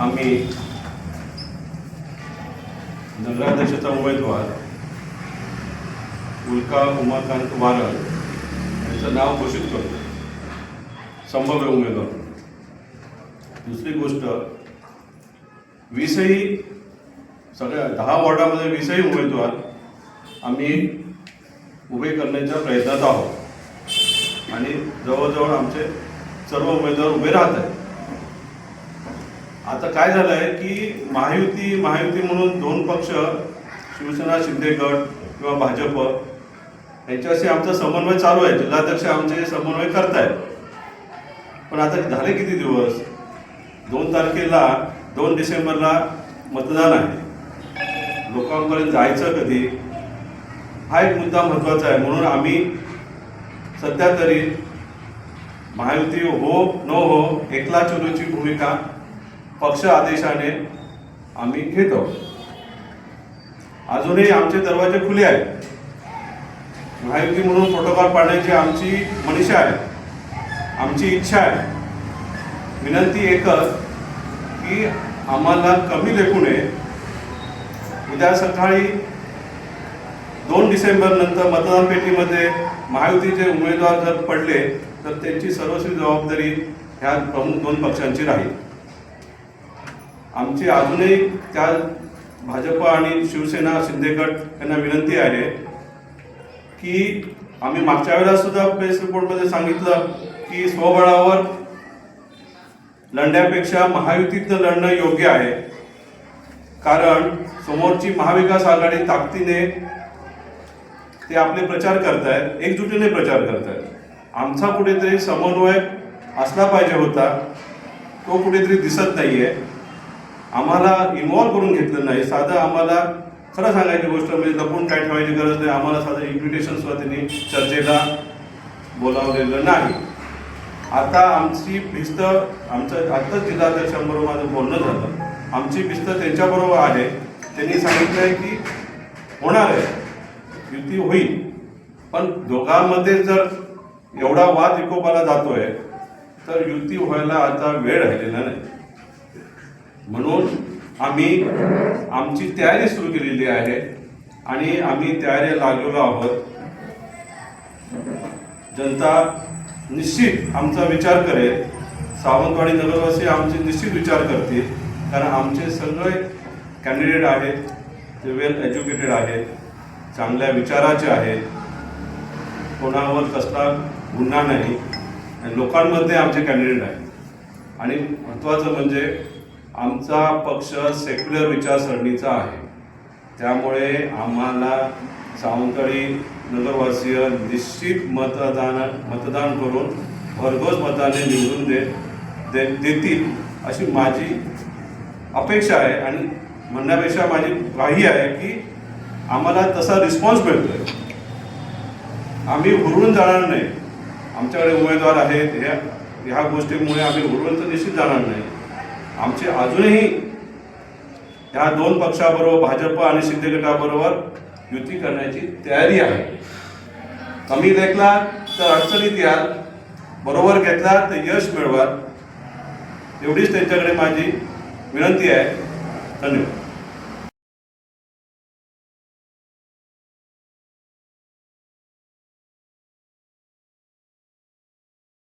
आम्ही नगराध्यक्षाचा उमेदवार उल्का उमाकांत वारळ यांचं नाव घोषित करतो संभाव्य उमेदवार. दुसरी गोष्ट वीसही सगळ्या दहा वॉर्डामध्ये वीसही उमेदवार आम्ही उभे करण्याच्या प्रयत्नात आहोत. आणि जवळजवळ आमचे सर्व उमेदवार उभे राहत आहेत. आता काय झालं आहे की महायुती महायुती म्हणून दोन पक्ष शिवसेना शिंदे गट किंवा भाजप यांच्याशी आमचा समन्वय चालू आहे. जिल्हाध्यक्ष आमचे समन्वय करतायत. पण आता झाले किती दिवस? दोन तारखेला दोन डिसेंबरला मतदान आहे. लोकांपर्यंत जायचं कधी? हा एक मुद्दा महत्त्वाचा आहे. म्हणून आम्ही सध्या तरी महायुती हो न हो एकला चोरूची भूमिका पक्ष आदेशाने आम्ही घेत. आहोत अजूनही आमचे दरवाजे खुले आहेत. महायुती म्हणून प्रोटोकॉल पाळण्याची आमची मनीषा आहे. आमची इच्छा आहे. विनंती एकच की आम्हाला कमी लेखू नये. उद्या सकाळी दोन डिसेंबर नंतर मतदान पेटीमध्ये महायुतीचे उमेदवार जर पडले तर त्यांची सर्वस्वी जबाबदारी ह्या प्रमुख दोन पक्षांची राहील. आमची अजूनही त्या भाजप आणि शिवसेना शिंदे गट यांना विनंती आहे की आम्ही मागच्या वेळेला सुद्धा प्रेस रिपोर्टमध्ये सांगितलं की स्वबळावर लढण्यापेक्षा महायुतीतनं लढणं योग्य आहे. कारण समोरची महाविकास आघाडी ताकदीने ते आपले प्रचार करतायत एकजुटीने प्रचार करतायत. आमचा कुठेतरी समन्वय असला पाहिजे होता तो कुठेतरी दिसत नाहीये. आम्हाला इन्व्हॉल्व करून घेतलं नाही. साधं आम्हाला खरं सांगायची गोष्ट म्हणजे लपून काय ठेवायची गरज नाही. आम्हाला साधं इन्व्हिटेशन सुद्धा त्यांनी चर्चेला बोलावलेलं नाही. आता आमची भिस्त आमचं आत्ताच जिल्हाध्यक्षांबरोबर माझं बोलणं झालं. आमची भिस्त त्यांच्याबरोबर आहे. त्यांनी सांगितलं आहे की होणार आहे. युती होईल. पण दोघांमध्ये जर एवढा वाद विकोपाला जातोय तर युती व्हायला आता वेळ राहिलेला नाही. म्हणून आम्ही आमची तयारी सुरू केलेली आहे आणि आम्ही तयारी लागलेलो आहोत. जनता निश्चित आमचा विचार करेल. सावंतवाडी नगरवासी आमचे निश्चित विचार करतील. कारण आमचे सगळे कॅन्डिडेट आहेत ते वेल एज्युकेटेड आहेत चांगल्या विचाराचे आहेत. कोणावर कसला गुन्हा नाही. लोकांमध्ये आमचे कॅन्डिडेट आहेत. आणि महत्त्वाचं म्हणजे आमचा पक्ष सेक्युलर विचारसरणीचा आहे. त्यामुळे आम्हाला सावंतवाडी नगरवासीय निश्चित मतदान मतदान करून भरघोस मताने निवडून दे दे देतील अशी माझी अपेक्षा आहे. आणि म्हणण्यापेक्षा माझी ग्वाही आहे की आम्हाला तसा रिस्पॉन्स मिळतोय. आम्ही हुरळून जाणार नाही. आमच्याकडे उमेदवार आहेत. ह्या ह्या गोष्टीमुळे आम्ही हुरळून तर निश्चित जाणार नाही. आमचे अजूनही ह्या दोन पक्षाबरोबर भाजप आणि शिंदे गटाबरोबर युती करण्याची तयारी आहे. कमी देखला तर अडचणीत याल बरोबर घेतला तर यश मिळवाल एवढीच त्यांच्याकडे माझी विनंती आहे. धन्यवाद.